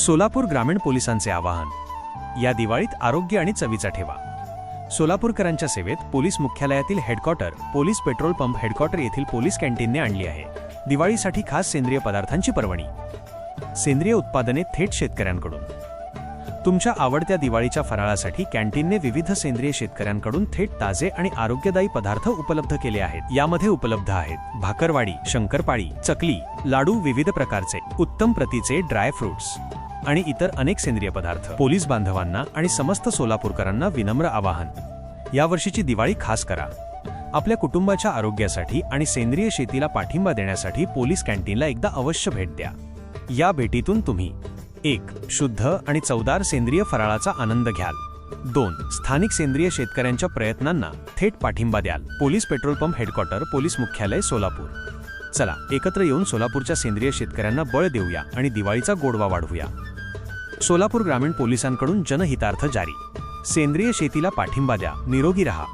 सोलापूर ग्रामीण पोलिसांचे आवाहन. या दिवाळीत आरोग्य आणि चवीचा ठेवा. सोलापूरकरांच्या सेवेत पोलीस मुख्यालयातील headquarter police petrol pump headquarter येथील पोलीस कॅन्टीनने आणली आहे. दिवाळीसाठी खास सेंद्रिय पदार्थांची पर्वणी. सेंद्रिय उत्पादने थेट शेतकऱ्यांकडून. तुमच्या आवडत्या दिवाळीच्या फराळासाठी कॅन्टीनने विविध सेंद्रिय शेतकऱ्यांकडून थेट ताजे आणि आरोग्यदायी पदार्थ उपलब्ध केले आहेत. यामध्ये उपलब्ध आहेत भाकरवाडी शंकरपाळी चकली लाडू विविध प्रकारचे उत्तम प्रतीचे ड्रायफ्रुट्स आणि इतर अनेक सेंद्रिय पदार्थ पोलीस बांधवांना आणि समस्त सोलापूरकरांना विनम्र आवाहन. यावर्षीची दिवाळी खास करा. आपल्या कुटुंबाच्या आरोग्यासाठी आणि सेंद्रिय शेतीला पाठिंबा देण्यासाठी पोलीस कॅन्टीनला एकदा अवश्य भेट द्या. या भेटीतून तुम्ही एक शुद्ध आणि चवदार सेंद्रिय फराळाचा आनंद घ्याल. दोन स्थानिक सेंद्रिय शेतकऱ्यांच्या प्रयत्नांना थेट पाठिंबा द्याल. Police petrol pump headquarter police मुख्यालय सोलापूर. चला एकत्र येऊन सोलापूरच्या सेंद्रिय शेतकऱ्यांना बळ देऊया आणि दिवाळीचा गोडवा वाढवूया. सोलापूर ग्रामीण पोलिसांकडून जनहितार्थ जारी. सेंद्रिय शेतीला पाठिंबा द्या. निरोगी रहा.